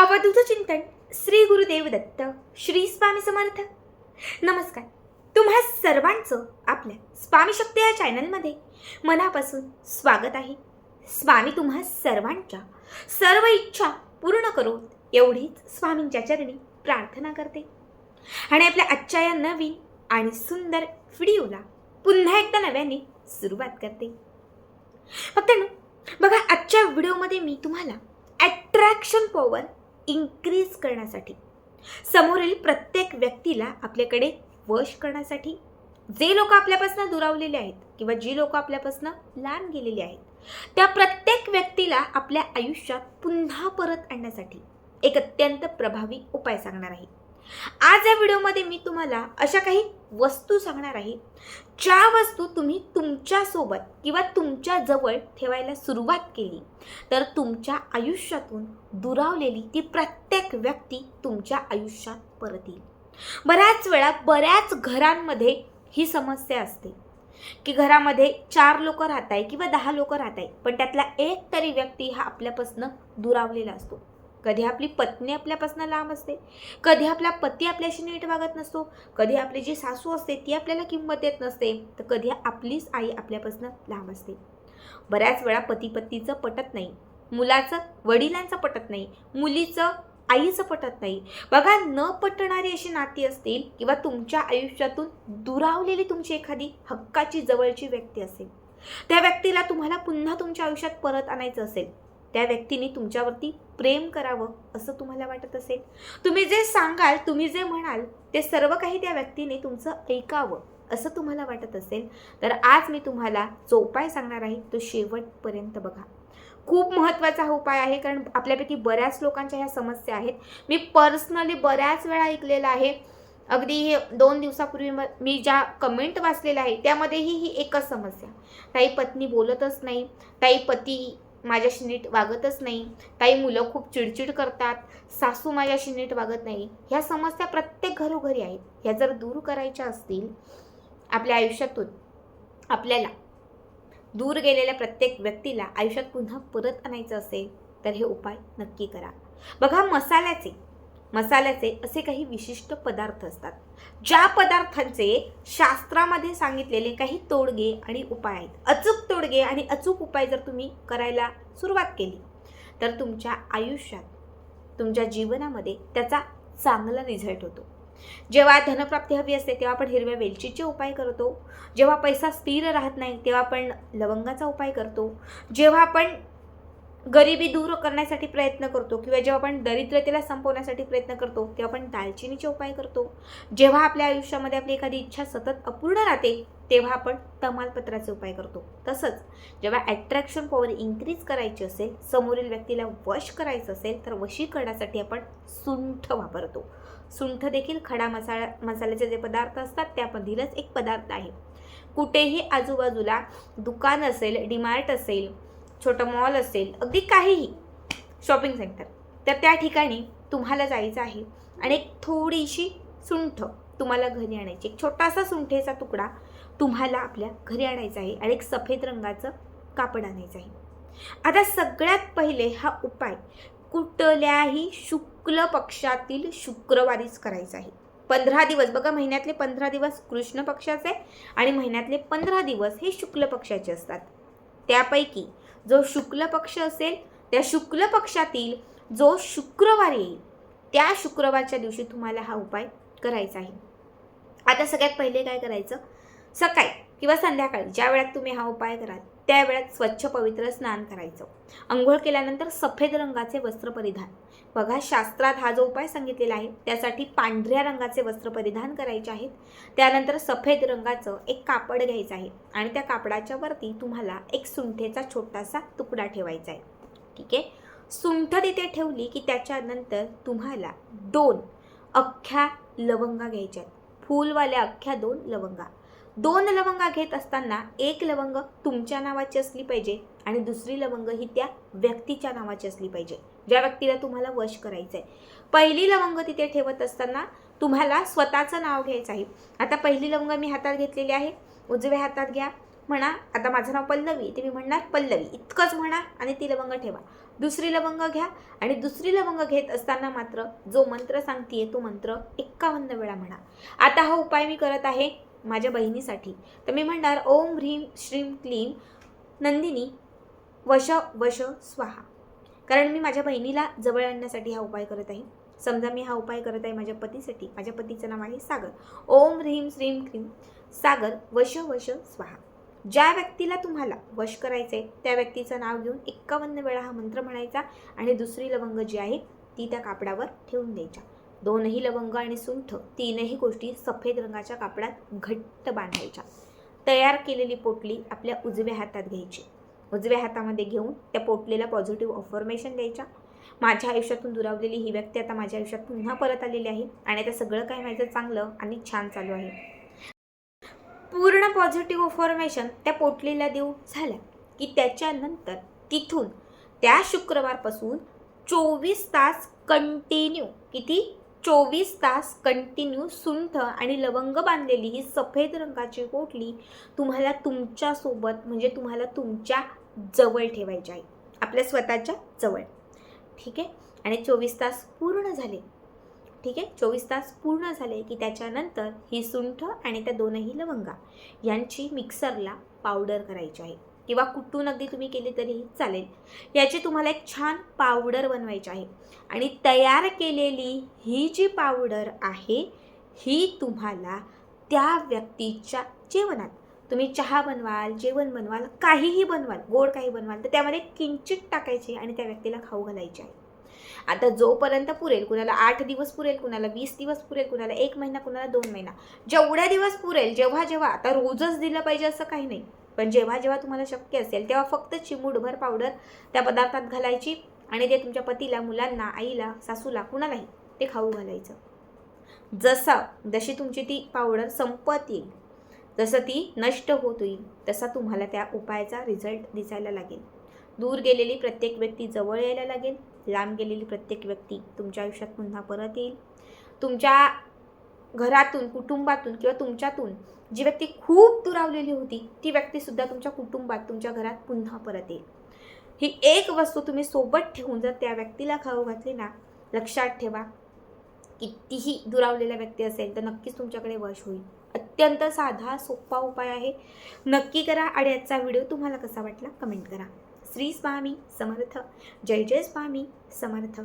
अवधूत चिंतन श्री गुरुदेव दत्त श्री स्वामी समर्थ नमस्कार तुम्हा सर्वांचं आपल्या स्वामी शक्ती या चॅनलमध्ये मनापासून स्वागत आहे. स्वामी तुम्हा सर्वांच्या सर्व इच्छा पूर्ण करून एवढीच स्वामींच्या चरणी प्रार्थना करते. आणि आपल्या आजच्या या नवीन आणि सुंदर व्हिडिओला पुन्हा एकदा नव्याने सुरुवात करते. फक्त बघा आजच्या व्हिडिओमध्ये मी तुम्हाला ॲट्रॅक्शन पॉवर इन्क्रीज करण्यासाठी. समोरील प्रत्येक व्यक्तीला आपल्याकडे वश करण्यासाठी जे लोक आपल्यापासून दुरावलेले आहेत किंवा जी लोक आपल्यापासून लांब गेलेली आहेत त्या प्रत्येक व्यक्तीला आपल्या आयुष्यात पुन्हा परत आणण्यासाठी एक अत्यंत प्रभावी उपाय सांगणार आहे. आज या व्हिडिओमध्ये मी तुम्हाला अशा काही वस्तू सांगणार आहे ज्या वस्तू तुम्ही तुमच्यासोबत किंवा तुमच्या जवळ ठेवायला सुरुवात केली तर तुमच्या आयुष्यातून दुरावलेली ती प्रत्येक व्यक्ती तुमच्या आयुष्यात परत येईल बऱ्याच वेळा बऱ्याच घरांमध्ये ही समस्या असते की घरामध्ये चार लोक राहत आहे किंवा दहा लोक राहत आहे पण त्यातला एक तरी व्यक्ती हा आपल्यापासून दुरावलेला असतो. कधी आपली पत्नी आपल्यापासून लांब असते कधी आपला पती आपल्याशी नीट वागत नसतो कधी आपली जी सासू असते ती आपल्याला किंमत देत नसते तर कधी आपलीच आई आपल्यापासून लांब असते. बऱ्याच वेळा पती पत्नीचं पटत नाही मुलाचं वडिलांचं पटत नाही मुलीचं आईचं पटत नाही. बघा न पटणारी अशी नाती असतील किंवा तुमच्या आयुष्यातून दुरावलेली तुमची एखादी हक्काची जवळची व्यक्ती असेल त्या व्यक्तीला तुम्हाला पुन्हा तुमच्या आयुष्यात परत आणायचं असेल. त्या व्यक्तीने तुमच्यावरती प्रेम करावं असं तुम्हाला वाटत असेल? तुम्ही जे सांगाल तुम्ही जे म्हणाल ते सर्व काही त्या व्यक्तीने तुमचं ऐकावं असं तुम्हाला वाटत असेल? तर आज मी तुम्हाला जो उपाय सांगणार आहे तो शेवटपर्यंत बघा. खूप महत्त्वाचा हा उपाय आहे कारण आपल्यापैकी बऱ्याच लोकांच्या ह्या समस्या आहेत. मी पर्सनली बऱ्याच वेळा ऐकलेलं आहे. अगदी हे दोन दिवसापूर्वी मी ज्या कमेंट वाचलेल्या आहे त्यामध्येही ही एकच समस्या. ताई पत्नी बोलतच नाही. ताई पती माझ्याशी नीट वागतच नाही. ताई मुलं खूप चिडचिड करतात. सासू माझ्याशी नीट वागत नाही. ह्या समस्या प्रत्येक घरोघरी आहेत. ह्या जर दूर करायच्या असतील आपल्या आयुष्यातून आपल्याला दूर गेलेल्या प्रत्येक व्यक्तीला आयुष्यात पुन्हा परत आणायचं असेल तर हे उपाय नक्की करा. बघा मसाल्याचे मसाल्याचे असे काही विशिष्ट पदार्थ असतात. ज्या पदार्थांचे शास्त्रामध्ये सांगितलेले काही तोडगे आणि उपाय आहेत. अचूक तोडगे आणि अचूक उपाय जर तुम्ही करायला सुरुवात केली तर तुमच्या आयुष्यात तुमच्या जीवनामध्ये त्याचा चांगला रिझल्ट होतो. जेव्हा धनप्राप्ती हवी असते तेव्हा आपण हिरव्या वेलचीचे उपाय करतो. जेव्हा पैसा स्थिर राहत नाही तेव्हा आपण लवंगाचा उपाय करतो. जेव्हा आपण गरिबी दूर करण्यासाठी प्रयत्न करतो किंवा जेव्हा आपण दरिद्रतेला संपवण्यासाठी प्रयत्न करतो तेव्हा आपण दालचिनीचे उपाय करतो. जेव्हा आपल्या आयुष्यामध्ये आपली एखादी इच्छा सतत अपूर्ण राहते तेव्हा आपण तमालपत्राचे उपाय करतो. तसंच जेव्हा ॲट्रॅक्शन पॉवर इन्क्रीज करायची असेल समोरील व्यक्तीला वश करायचं असेल तर वशीकरणासाठी आपण सुंठ वापरतो. सुंठ देखील खडा मसाला मसाल्याचे जे पदार्थ असतात त्यामधीलच एक पदार्थ आहे. कुठेही आजूबाजूला दुकान असेल डिमार्ट असेल छोटं मॉल असेल अगदी काहीही शॉपिंग सेंटर तर त्या ठिकाणी तुम्हाला जायचं आहे. आणि एक थोडीशी सुंठ तुम्हाला घरी आणायची एक छोटासा सुंठेचा तुकडा तुम्हाला आपल्या घरी आणायचा आहे आणि एक सफेद रंगाचं कापड आणायचं आहे. आता सगळ्यात पहिले हा उपाय कुठल्याही शुक्ल पक्षातील शुक्रवारीच करायचा आहे. पंधरा दिवस बघा महिन्यातले पंधरा दिवस कृष्ण पक्षाचे आणि महिन्यातले पंधरा दिवस हे शुक्ल पक्षाचे असतात. त्यापैकी जो शुक्ल पक्ष असेल त्या शुक्ल पक्षातील जो शुक्रवार येईल त्या शुक्रवारच्या दिवशी तुम्हाला हा उपाय करायचा आहे. आता सगळ्यात पहिले काय करायचं? सकाळी किंवा संध्याकाळी ज्या वेळात तुम्ही हा उपाय कराल त्या वेळात स्वच्छ पवित्र स्नान करायचं. अंघोळ केल्यानंतर सफेद रंगाचे वस्त्र परिधान. बघा शास्त्रात हा जो उपाय सांगितलेला आहे त्यासाठी पांढऱ्या रंगाचे वस्त्र परिधान करायचे आहेत. त्यानंतर सफेद रंगाचं एक कापड घ्यायचं आहे आणि त्या कापडाच्या वरती तुम्हाला एक सुंठेचा छोटासा तुकडा ठेवायचा आहे. ठीक आहे? सुंठ तिथे ठेवली की त्याच्यानंतर तुम्हाला दोन अख्ख्या लवंगा घ्यायच्या आहेत. फूलवाल्या अख्ख्या दोन लवंगा. दोन लवंगा घेत असताना एक लवंग तुमच्या नावाची असली पाहिजे आणि दुसरी लवंग ही त्या व्यक्तीच्या नावाची असली पाहिजे. ज्या व्यक्तीला तुम्हाला वश करायचं आहे पहिली लवंग तिथे ठेवत असताना तुम्हाला स्वतःचं नाव घ्यायचं आहे. आता पहिली लवंग मी हातात घेतलेली आहे. उजव्या हातात घ्या. म्हणा आता माझं नाव पल्लवी ते मी म्हणणार पल्लवी. इतकंच म्हणा आणि ती लवंग ठेवा. दुसरी लवंग घ्या आणि दुसरी लवंग घेत असताना मात्र जो मंत्र सांगतीये तो मंत्र एक्कावन्न वेळा म्हणा. आता हा उपाय मी करत आहे. माझ्या बहिणीसाठी. तर मी म्हणणार ओम ह्रीम श्रीम क्लीम नंदिनी वश वश स्वाहा. कारण मी माझ्या बहिणीला जवळ आणण्यासाठी हा उपाय करत आहे. समजा मी हा उपाय करत आहे माझ्या पतीसाठी. माझ्या पतीचं नाव आहे सागर. ओम ह्रीम श्रीम क्लीम सागर वश वश स्वाहा. ज्या व्यक्तीला तुम्हाला वश करायचं आहे त्या व्यक्तीचं नाव घेऊन एक्कावन्न वेळा हा मंत्र म्हणायचा आणि दुसरी लवंग जी आहे ती त्या कापडावर ठेवून द्यायच्या. दोनही लवंग आणि सुंठ तीनही गोष्टी सफेद रंगाच्या कापडात घट्ट बांधायच्या. तयार केलेली पोटली आपल्या उजव्या हातात घ्यायची. उजव्या हातामध्ये घेऊन त्या पोटलीला पॉझिटिव्ह अफॉर्मेशन द्यायच्या. माझ्या आयुष्यातून दुरावलेली ही व्यक्ती आता माझ्या आयुष्यात पुन्हा परत आलेली आहे आणि आता सगळं काय माझं चांगलं आणि छान चालू आहे. पूर्ण पॉझिटिव्ह फॉर्मेशन त्या पोटलीला देऊ झाल्या की त्याच्यानंतर तिथून त्या शुक्रवारपासून चोवीस तास कंटिन्यू किती? चोवीस तास कंटिन्यू सुंठ आणि लवंग बांधलेली ही सफेद रंगाची पोटली तुम्हाला तुमच्यासोबत म्हणजे तुम्हाला तुमच्या जवळ ठेवायची आहे. आपल्या स्वतःच्या जवळ. ठीक आहे? आणि चोवीस तास पूर्ण झाले. ठीक आहे? चोवीस तास पूर्ण झाले की त्याच्यानंतर ही सुंठ आणि त्या दोनही लवंगा यांची मिक्सरला पावडर करायची आहे. किंवा कुटून अगदी तुम्ही केली तरीही चालेल. याची तुम्हाला एक छान पावडर बनवायची आहे. आणि तयार केलेली ही जी पावडर आहे ही तुम्हाला त्या व्यक्तीच्या जेवणात. तुम्ही चहा बनवाल जेवण बनवाल काहीही बनवाल गोड काही बनवाल तर त्यामध्ये किंचित टाकायची आणि त्या व्यक्तीला खाऊ घालायची आहे. आता जोपर्यंत पुरेल कुणाला आठ दिवस पुरेल कुणाला वीस दिवस पुरेल कुणाला एक महिना कुणाला दोन महिना जेवढ्या दिवस पुरेल जेव्हा जेव्हा आता रोजच दिलं पाहिजे असं काही नाही. पण जेव्हा जेव्हा तुम्हाला शक्य असेल तेव्हा फक्त चिमूटभर पावडर त्या पदार्थात घालायची आणि ते तुमच्या पतीला मुलांना आईला सासूला कुणालाही ते खाऊ घालायचं. जसं जशी तुमची ती पावडर संपत येईल जसं ती नष्ट होत येईल तसा तुम्हाला त्या उपायाचा रिझल्ट दिसायला लागेल. दूर गेलेली प्रत्येक व्यक्ती जवळ यायला लागेल लांब गेलेली प्रत्येक व्यक्ती तुमच्या आयुष्यात पुन्हा परत येईल. तुमच्या घरातून कुटुंबातून किंवा तुमच्यातून जी व्यक्ती खूप दुरावलेली होती ती व्यक्तीसुद्धा तुमच्या कुटुंबात तुमच्या घरात पुन्हा परत येईल. ही एक वस्तू तुम्ही सोबत ठेवून जर त्या व्यक्तीला खाऊ घातली ना लक्षात ठेवा कितीही दुरावलेला व्यक्ती असेल तर नक्कीच तुमच्याकडे वश होईल. अत्यंत साधा सोपा उपाय आहे. नक्की करा आणि आजचा व्हिडिओ तुम्हाला कसा वाटला कमेंट करा. श्री स्वामी समर्थ. जय जय स्वामी समर्थ.